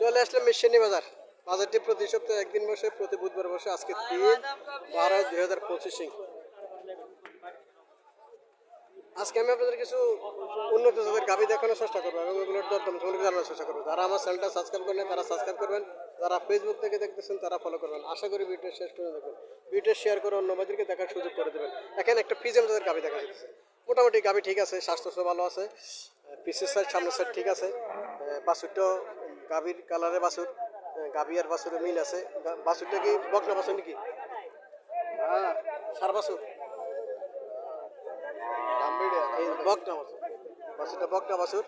চলে আসলাম মিশনি বাজার। বাজারটি প্রতি সপ্তাহে একদিন বসে, প্রতি বুধবার বসে। আজকে তিন বারো দুই হাজার পঁচিশে আজকে আমি আপনাদের কিছু উন্নত জাতের গাভি দেখানোর চেষ্টা করব এবং এগুলোর দরদাম সম্পর্কে জানানোর চেষ্টা করব। যারা আমার চ্যানেলটা সাবস্ক্রাইব করেন তারা সাবস্ক্রাইব করবেন। যারা ফেসবুক থেকে দেখতেছেন, তারা ফলো করবেন। আশা করি ভিডিও শেষ করে দেখবেন। ভিডিও শেয়ার করে অন্য বাজারকে দেখার সুযোগ করে দেবেন। এখানে একটা পিজেম জাতের গাভি দেখা যাচ্ছে। মোটামুটি গাভি ঠিক আছে, স্বাস্থ্য ভালো আছে পিসের সাইড সামনের সাইড ঠিক আছে বাছুরটাও গাভীর কালারে বাছুর গাভি আর বাছুরের মিল আছে। বাছুরটা কি বকনা বাছুর নাকি? হ্যাঁ সার বাছুর বকনা বাছুর বাছুরটা বকনা বাছুর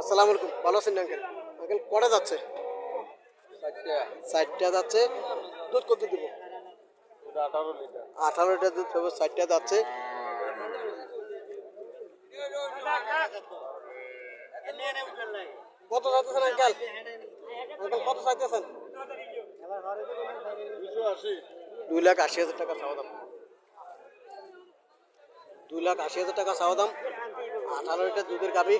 আসসালামু আলাইকুম ভালো আছেন আঙ্কেল আঙ্কেল কটা যাচ্ছে? ষাটটা যাচ্ছে। দুধ কত দিব? আঠারো লিটার। আঠারো লিটার দুধ হবে ষাটটা যাচ্ছে। কত চাইতেছেন আঙ্কেল? আঙ্কেল, কত চাইতেছেন? দুই লাখ আশি হাজার টাকা চাওয়া দাম। দুই লাখ আশি হাজার টাকা চাওয়া দাম। আঠারো লিটার দুধের গাবি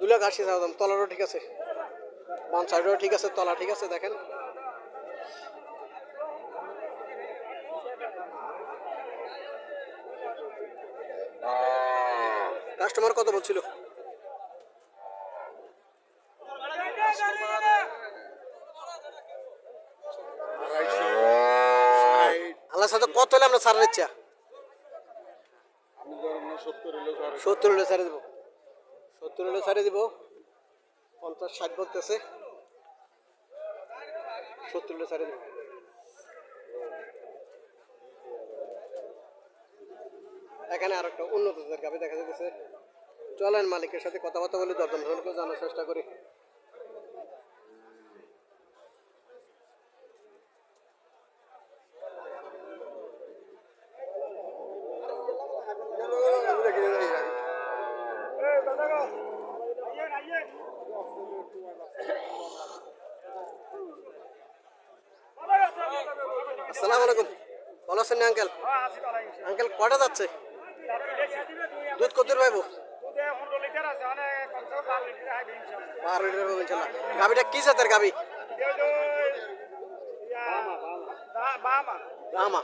দুই লাখ আশি চাওয়া দাম। তলারও ঠিক আছে। বাম সাইডও ঠিক আছে, তলা ঠিক আছে, দেখেন কাস্টমার কত বলছিল। আল্লাহ সাথে কত হলে আমরা ছাড়ার ইচ্ছা? সত্তর হলে ছাড়ে দেবো। সত্তর হলে ছাড়ে দিব। পঞ্চাশ, ষাট বলতেছে। সত্তর হলে ছাড়ে দেবো। এখানে আর একটা উন্নত জাতের দেখা যাচ্ছে চলেন মালিকের সাথে কথাবার্তা বলে দরদাম ধরন করে জানার চেষ্টা করি। আসসালামু আলাইকুম। ভালো আছেন আঙ্কেল? আঙ্কেল, কটা যাচ্ছে? দুধ কত পাইবো বারো লিটার পাবো ইনশাল্লাহ গাভিটা কি জাতের গাভি? ব্রাহ্মা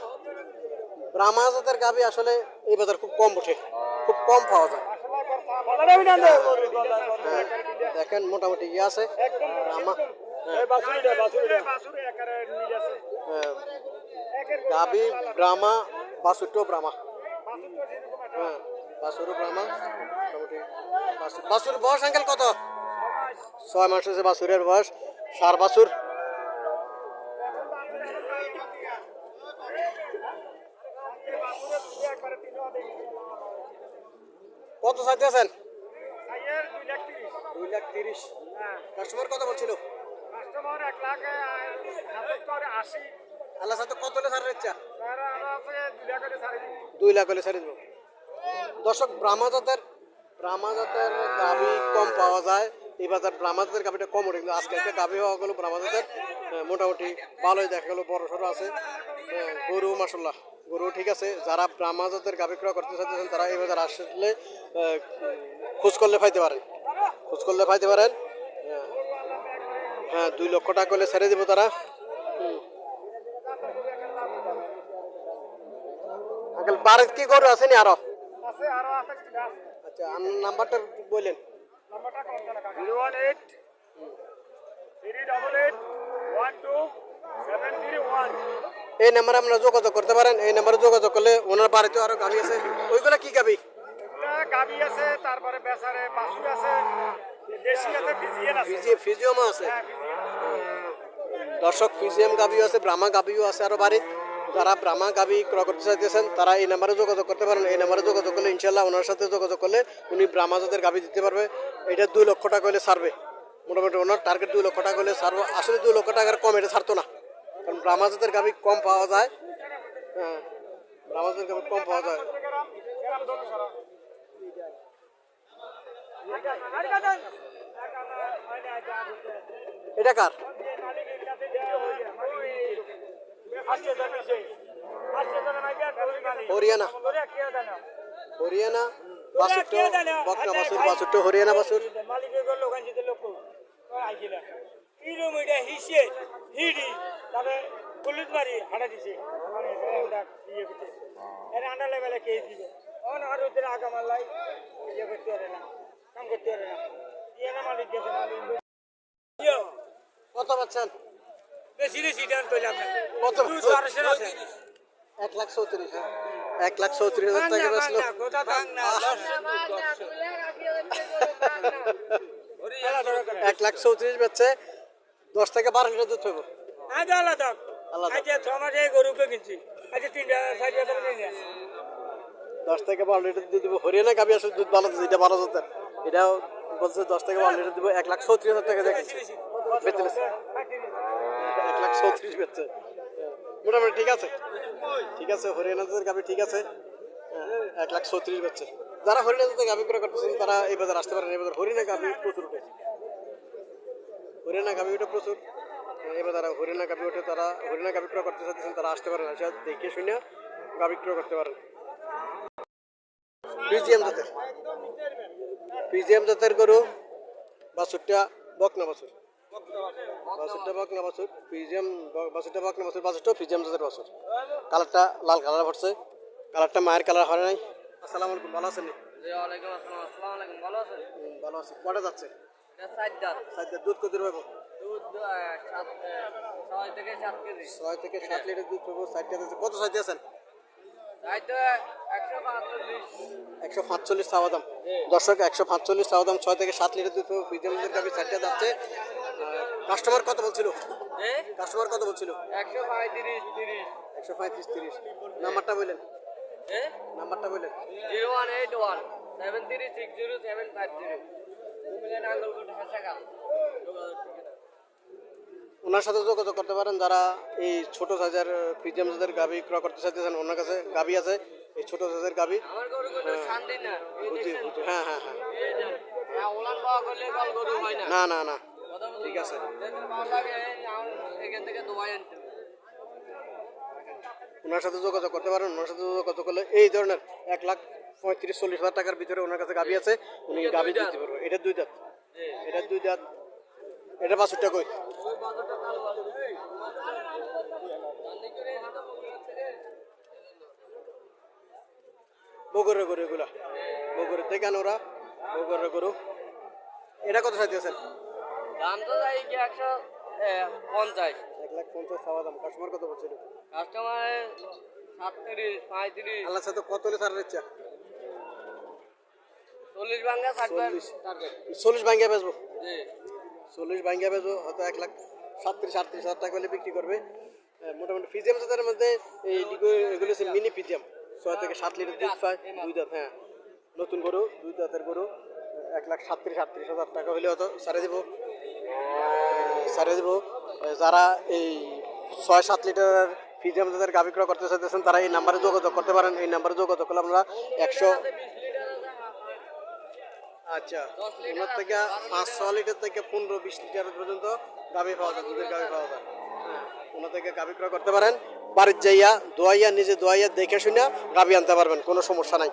ব্রাহ্মা জাতের গাভি আসলে এই বাজার খুব কম ওঠে খুব কম পাওয়া যায়। হ্যাঁ, দেখেন মোটামুটি ইয়ে আছে। ব্রাহ্মা হ্যাঁ, গাভি ব্রাহ্মা বাসুটো ব্রাহ্মা হ্যাঁ। বাসুরু ব্রাহ্মা মোটামুটি বাসুর বাসুর বয়স আঙ্কেল কত? ছয় মাস হচ্ছে বাসুরের বয়স। সার বাসুর। কত চাইতেছেন দুই লাখ তিরিশ। কাস্টমার কত বলছিল? আল্লাহ সাথে কত হলে ছাড়ের ইচ্ছা দুই লাখ হলে ছাড়ে দেবো। দর্শক, ব্রাহ্মা জাতের জাতের গাভি কম পাওয়া যায়। এই বাজার ব্রাহ্মা জাতের গাভিটা কম ওঠে, কিন্তু আজকে একটা গাভি হওয়া গেলো ব্রাহ্মা জাতের মোটামুটি ভালোই দেখা গেলো, বড় সড়ো আছে। গরু মাসাল্লাহ গরু ঠিক আছে। যারা ব্রাহ্মা জাতের গাভি ক্রয় করতে চাইতেছেন, তারা এই বাজার আসলে খোঁজ করলে পাইতে পারেন। খোঁজ করলে পাইতে পারেন। হ্যাঁ দুই লক্ষ টাকা করলে ছেড়ে দেবো তারা। আঙ্কেল বাড়ির কি গরু আসেনি আরও? আচ্ছা আম- নাম্বারটা বললেন zero one eight three double eight one two seven three one. এই নাম্বারে আপনারা যোগাযোগ করতে পারেন। এই নাম্বারে যোগাযোগ করলে ওনার বাড়িতে আরও গাড়ি আছে। ওইগুলো কি গাবি? গাবি আছে তারপরে বেচারে আছে দেশি আছে ফিজিয়ান আছে। আছে? হ্যাঁ, দর্শক ফিজিএম গাবিও আছে ব্রাহ্মা গাবিও আছে আরও বাড়ির যারা ব্রাহ্মা গাবি ক্রয় করতে চাইতেছেন, তারা এই নাম্বারে যোগাযোগ করতে পারেন। এই নাম্বারে যোগাযোগ করলে ইনশাল্লাহ ওনার সাথে যোগাযোগ করলে উনি ব্রাহ্মা জাতের গাবি দিতে পারবে। এটা দুই লক্ষ টাকা হলে সারবে মোটামুটি ওনার টার্গেট দুই লক্ষ টাকা হলে ছাড়বো। আসলে দুই লক্ষ টাকার কম এটা ছাড়তো না। কারণ ব্রাহ্মা জাতের গাবি কম পাওয়া যায়। হ্যাঁ গাবি কম পাওয়া যায়। এটা কার? হরিয়ানা। হরিয়ানা বাসুরটো বকনা বাসুর বাসুরটো হরিয়ানা বাসুর মালিকের গরু ওখান যেতে লোক আইছিল কিলোমিটার হিসে হিডি তবে পুলিশ মারি হাঁটা দিছে। মানে ইয়ে করতে এর আন্ডা লেভেলে কে দিবে অন আর ওদের আগা মাল্লাই ইয়ে করতে পারে না কাম করতে পারে না। ইয়ে না মালিক গেছে মালিক। কত পাচ্ছেন? বেশি বেশি ডান পেলাম কত? দুশো আড়াইশো আছে। এক লাখ চৌত্রিশ এক লাখ চৌত্রিশ হাজার টাকা বেচলো। গোটা থাক না এক লাখ চৌত্রিশ বেচছে দশ থেকে বারো লিটার দুধ পাবো আজ আলাদা। আলাদা। আজ ছ মাসে গরুকে কিনছি। আজ তিনটা সাড়ে হাজার টাকা দশ থেকে বারো লিটার দুধ দেবো। হরিয়ানা গাবি আসলে দুধ ভালো এটা বারো হাজার এটাও বলছে দশ থেকে বারো লিটার দেবো এক লাখ চৌত্রিশ হাজার টাকা দেখেছি লাখ চৌত্রিশ বেচছে। মোটামুটি ঠিক আছে? ঠিক আছে হরিয়ানা দুধের গাবি ঠিক আছে। হ্যাঁ, এক লাখ চৌত্রিশ বেচছে। যারা হরিয়ানা দুধের গাবি করে করতেছেন তারা এই বাজার আসতে পারেন। এই বাজার হরিয়ানা গাবি প্রচুর উঠে হরিয়ানা গাবি ওটা প্রচুর। হ্যাঁ, এবার তারা হরিয়ানা গাবি ওঠে তারা হরিয়ানা গাবি ক্রয় করতে চাইতেছেন তারা আসতে পারেন। আসে দেখে শুনে গাবি ক্রয় করতে পারেন। পিজিএম জাতের। পিজিএম জাতের গরু বাছুরটা বকনা বাছুর। বকনা বকনা জাতের কালারটা লাল কালার ভরছে। কালারটা মায়ের কালার হয় নাই। আসসালামু আলাইকুম ভালো আছেন ভালো আছেন? ভালো আছি। কটা যাচ্ছে? দুধ কত রইব ছয় থেকে সাত লিটার দুধ পাবো। ষাটটা যাচ্ছে কত সাইজ আছেন? একশো পাঁচচল্লিশ চাওয়া দাম। দর্শক একশো পাঁচচল্লিশ চাওয়া দাম। ছয় থেকে সাত লিটার দুধ পাবো পিজিএমদের কাছে চারটা যাচ্ছে। কাস্টমার কত বলছিল? কাস্টমার কত বলছিল? একশো পঁয়ত্রিশ তিরিশ। একশো পঁয়ত্রিশ তিরিশ। নাম্বারটা বললেন। নাম্বারটা বললেন। Zero one eight one seven three six zero seven five zero. Angalkot ওনার সাথে যোগাযোগ করতে পারেন যারা এই ছোট সাইজের পিজিএম সাইজের গাবি ক্রয় করতে চাইতেছেন ওনার কাছে গাবি আছে এই ছোট সাইজের গাবি? বুঝি হ্যাঁ হ্যাঁ হ্যাঁ হ্যাঁ, হয় না না না? ঠিক আছে। ওনার সাথে যোগাযোগ করতে পারেন ওনার সাথে যোগাযোগ করলে এই ধরনের এক লাখ পঁয়ত্রিশ চল্লিশ হাজার টাকার ভিতরে ওনার কাছে গাবি আছে উনি গাবি দাঁত। দিতে পারব এটা দুই দাঁত। এটা দুই দাঁত এটা বাছুরটা কই ওই বাজারটা ভালো ভালো। জানলি করে এসে তো বগুড়া থেকে বগরের গরু এগুলা। বগরের থেকে আন ওরা বগরের গরু। এটা কত চাইতেছেন দাম তো যাই কি একশো পঞ্চাশ। এক লাখ পঞ্চাশ চাওয়া দাম। কাস্টমার কত বলছিল? কাস্টমার সাতত্রিশ পঁয়ত্রিশ। আল্লাহ সাথে কত হলে ছাড়ার ইচ্ছা চল্লিশ ভাঙ্গা চল্লিশ। চল্লিশ ভাঙ্গিয়া বেচবো? জি। চল্লিশ ভাঙ্গিয়া বেচবো হয়তো এক লাখ সাতত্রিশ আটত্রিশ হাজার টাকা হলে বিক্রি করবে। মোটামুটি ফিজিয়াম জাতের মধ্যে এই এগুলো হচ্ছে মিনি ফিজিয়াম ছয় থেকে সাত লিটার দুধ পায়, দুই দাঁত হ্যাঁ। নতুন গরু, দুই দাঁতের গরু, এক লাখ সাতত্রিশ, আটত্রিশ হাজার টাকা হলে হয়তো সারে দেবো। সারে দেবো। যারা এই ছয়, সাত লিটার ফিজিয়াম জাতের গাভি ক্রয় করতে চাইতেছেন, তারা এই নাম্বারে যোগাযোগ করতে পারেন। এই নাম্বারে যোগাযোগ করলে আমরা একশো আচ্ছা ওনার থেকে পাঁচ ছ লিটার থেকে পনেরো, বিশ লিটার পর্যন্ত গাভি পাওয়া যায়, দুধের গাভি পাওয়া যায়। হ্যাঁ ওনার থেকে গাভি ক্রয় করতে পারেন। বাড়ির যাইয়া দোয়াইয়া নিজে দোয়াইয়া দেখে শুনে গাবি আনতে পারবেন কোনো সমস্যা নাই।